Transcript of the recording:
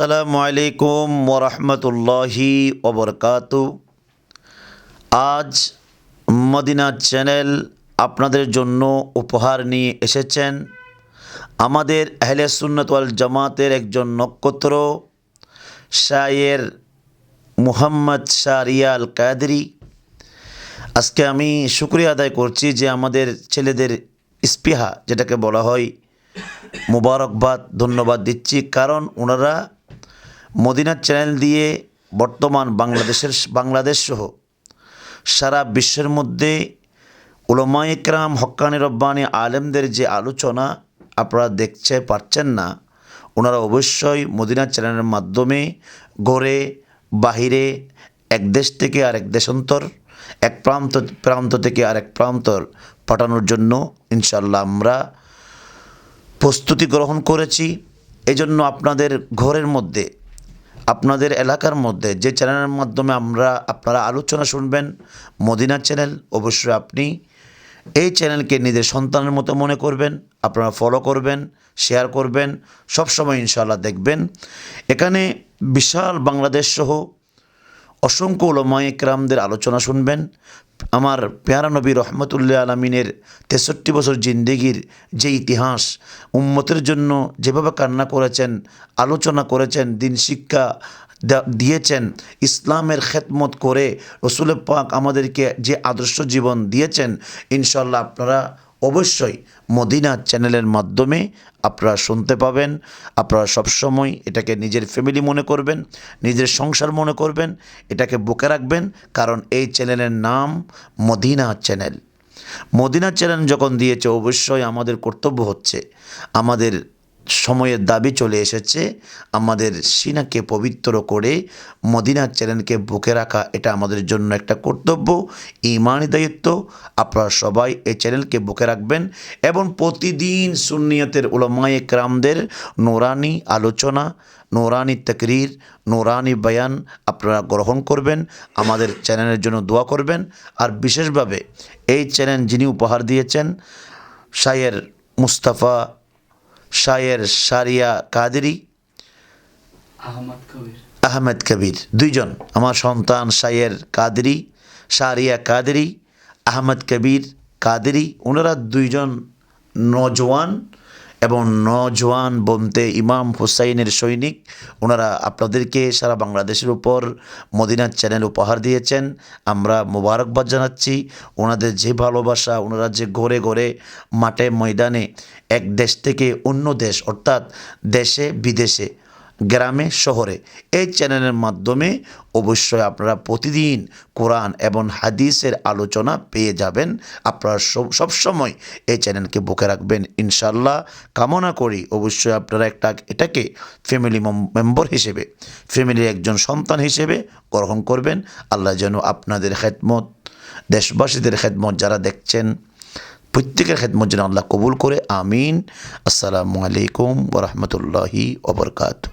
আসসালামু আলাইকুম ওরহমতুল্লাহি ওবরকাত আজ মদিনা চ্যানেল আপনাদের জন্য উপহার নিয়ে এসেছেন আমাদের আহলে সুন্নত ওয়াল জামাতের একজন নক্ষত্র, শায়ের মুহাম্মদ শাহরিয়াল কাদরি। আজকে আমি শুক্রিয়া আদায় করছি যে আমাদের ছেলেদের স্পৃহা যেটাকে বলা হয় মুবারকবাদ, ধন্যবাদ দিচ্ছি। কারণ ওনারা মদিনার চ্যানেল দিয়ে বর্তমান বাংলাদেশের বাংলাদেশ সহ সারা বিশ্বের মধ্যে উলমা ইকরাম হক্কানি রব্বানি আলেমদের যে আলোচনা আপনারা দেখতে পারছেন না, ওনারা অবশ্যই মদিনার চ্যানেলের মাধ্যমে গড়ে বাহিরে, এক দেশ থেকে আরেক দেশান্তর, এক প্রান্ত প্রান্ত থেকে আরেক প্রান্তর পাঠানোর জন্য ইনশাল্লাহ আমরা প্রস্তুতি গ্রহণ করেছি। এজন্য আপনাদের ঘরের মধ্যে আপনাদের এলাকার মধ্যে যে চ্যানেলের মাধ্যমে আমরা, আপনারা আলোচনা শুনবেন, মদিনা চ্যানেল, অবশ্যই আপনি এই চ্যানেলকে নিজের সন্তানের মতো মনে করবেন, আপনারা ফলো করবেন শেয়ার করবেন, সবসময় ইনশাআল্লাহ দেখবেন। এখানে বিশাল বাংলাদেশ সহ অসংখ্য ওলমা একরামদের আলোচনা শুনবেন। আমার পেয়ারা নবী রহমতুল্লাহ আলমিনের তেষট্টি বছর জিন্দেগির যে ইতিহাস, উম্মতের জন্য যেভাবে কান্না করেছেন, আলোচনা করেছেন, দিন শিক্ষা দিয়েছেন, ইসলামের খেদমত করে রসুল পাক আমাদেরকে যে আদর্শ জীবন দিয়েছেন ইনশাল্লাহ আপনারা অবশ্যই মদিনা চ্যানেলের মাধ্যমে আপনারা শুনতে পাবেন। আপনারা সবসময় এটাকে নিজের ফ্যামিলি মনে করবেন, নিজের সংসার মনে করবেন, এটাকে বুকে রাখবেন, কারণ এই চ্যানেলের নাম মদিনা চ্যানেল। মদিনা চ্যানেল যখন দিয়েছে, অবশ্যই আমাদের কর্তব্য হচ্ছে আমাদের সময়ের দাবি চলে এসেছে। আমাদের সিনাকে পবিত্র করে মদিনার চ্যানেলকে বুকে রাখা এটা আমাদের জন্য একটা কর্তব্য, ইমানি দায়িত্ব। আপনারা সবাই এই চ্যানেলকে বুকে রাখবেন এবং প্রতিদিন সুন্নিয়তের উলমায়ে ক্রামদের নোরানি আলোচনা, নোরানি তকরির, নোরানি বয়ান আপনারা গ্রহণ করবেন, আমাদের চ্যানেলের জন্য দোয়া করবেন। আর বিশেষভাবে এই চ্যানেল যিনি উপহার দিয়েছেন, শায়ের মুস্তাফা শায়ের সারিয়া কাদেরি? আহমেদ কবির। দুইজন। আমার সন্তান শায়ের কাদেরি সারিয়া কাদেরি আহমেদ কবির কাদেরি। ওনারা দুইজন নজওয়ান। এবং নজওয়ান বন্তে ইমাম হুসাইনের সৈনিক, ওনারা আপনাদেরকে সারা বাংলাদেশের উপর মদিনার চ্যানেল উপহার দিয়েছেন। আমরা মোবারকবাদ জানাচ্ছি, ওনাদের যে ভালোবাসা, ওনারা যে ঘরে ঘরে মাঠে ময়দানে এক দেশ থেকে অন্য দেশ, অর্থাৎ দেশে বিদেশে গ্রামে, শহরে। এই চ্যানেলের মাধ্যমে অবশ্যই আপনারা প্রতিদিন কোরআন এবং হাদিসের আলোচনা পেয়ে যাবেন। আপনারা সব- সবসময় এই চ্যানেলকে বুকে রাখবেন ইনশাল্লাহ কামনা করি অবশ্যই আপনারা একটা, এটাকে ফ্যামিলি মেম্বার হিসেবে ফ্যামিলির একজন সন্তান হিসেবে গ্রহণ করবেন। আল্লাহ যেন আপনাদের খেদমত, দেশবাসীদের খেদমত যারা দেখছেন, প্রত্যেকের খেদমত যেন আল্লাহ কবুল করে। আমিন। আসসালামু আলাইকুম ওরহমতুল্লাহি ওবরকাতু